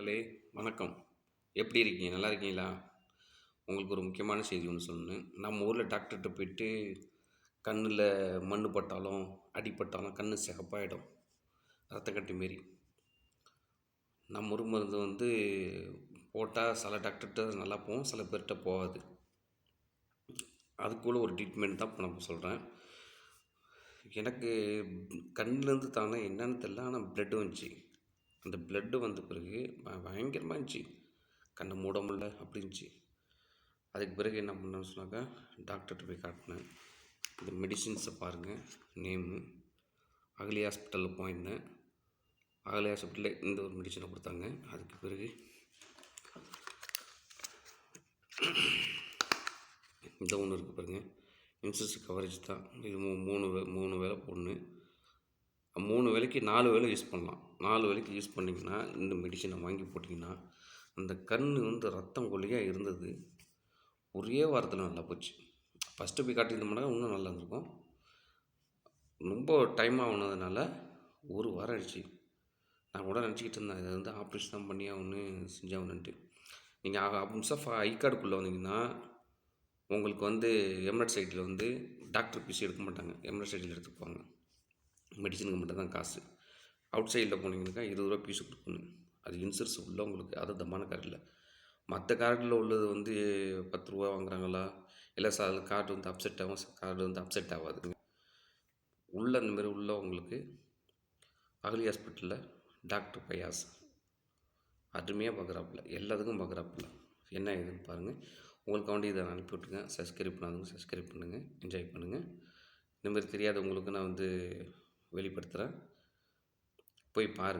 மக்களே வணக்கம். எப்படி இருக்கீங்க? நல்லா இருக்கீங்களா? உங்களுக்கு ஒரு முக்கியமான செய்தி ஒன்று சொன்னேன் நம்ம ஊரில் டாக்டர்கிட்ட போயிட்டு கண்ணில் மண் பட்டாலும் அடிப்பட்டாலும் கண் சிகப்பாயிடும். ரத்தக்கட்டி மாரி. நம்ம ஒரு மருந்து வந்து போட்டால் சில டாக்டர்கிட்ட நல்லா போகும் சில பேர்கிட்ட போகாது. அதுக்குள்ள ஒரு ட்ரீட்மெண்ட் தான் இப்போ நான் சொல்கிறேன் எனக்கு கண்ணிலேருந்து தானே என்னென்னு தெரில ஆனால் ப்ளட் வந்துச்சு. அந்த பிளட்டு வந்த பிறகு பயங்கரமாக இருந்துச்சு. கண்ணை மூட முடியல அப்படி அதுக்கு பிறகு என்ன பண்ணேன்னு சொன்னாக்கா டாக்டர்கிட்ட போய் காட்டினேன். இந்த மெடிசின்ஸை பாருங்கள் நேமு அகலி ஹாஸ்பிட்டலில் போயிருந்தேன். அகலி ஹாஸ்பிட்டலில் இந்த ஒரு மெடிசனை கொடுத்தாங்க. அதுக்கு பிறகு இந்த ஒன்று இருக்குது பாருங்கள் இன்சூரன்ஸ் கவரேஜ் தான். இது மூணு வே மூணு வேலை மூணு வேலைக்கு நாலு வேலை யூஸ் பண்ணலாம். நாலு வேலைக்கு யூஸ் பண்ணிங்கன்னா இந்த மெடிசனை வாங்கி போட்டிங்கன்னா அந்த கண் வந்து ரத்தம் கொல்லியாக இருந்தது. ஒரே வாரத்தில் நல்லா போச்சு. ஃபஸ்ட்டு போய் காட்டியிருந்தோம்னா இன்னும் நல்லா இருந்திருக்கும். ரொம்ப டைம் ஆகுனதுனால ஒரு வாரம் ஆயிடுச்சு. நான் கூட நினச்சிக்கிட்டு இருந்தேன் இதை வந்து ஆப்ரேஷன் தான் பண்ணி ஆகணும் செஞ்சாகணுன்ட்டு நீங்கள் அம்சா ஐ கார்டுக்குள்ளே வந்தீங்கன்னா உங்களுக்கு வந்து எம்எட் சைட்டில் வந்து டாக்டர் பிசி எடுக்க மாட்டாங்க. எம்எட் சைட்டில் எடுத்துக்குவாங்க மெடிசனுக்கு மட்டும்தான் காசு. அவுட் சைடில் போனீங்கன்னாக்கா இருபது ரூபா பீஸு கொடுக்கணும். அது இன்சூரன்ஸ் உள்ளவங்களுக்கு அது தமான கார்டில் மற்ற கார்டில் உள்ளது வந்து பத்து ரூபா வாங்குறாங்களா? இல்லை சார் கார்டு வந்து அப்செட் ஆகும்? கார்டு வந்து அப்செட் ஆகாதுங்க உள்ள இந்த மாதிரி உள்ளவங்களுக்கு அகலி ஹாஸ்பிட்டலில் டாக்டர் பயாஸ் அருமையாக பார்க்குறாப்புல எல்லாத்துக்கும் பார்க்குறாப்புல என்ன ஏதுன்னு பாருங்கள் உங்களுக்கு வேண்டி இதை நான் அனுப்பி விட்ருங்க சப்ஸ்கிரைப் பண்ணாதவங்க சப்ஸ்கிரைப் பண்ணுங்கள் என்ஜாய் பண்ணுங்கள் இந்தமாதிரி தெரியாதவங்களுக்கு நான் வந்து வெளிப்படுத்துகிறேன் போய் பாருங்கள்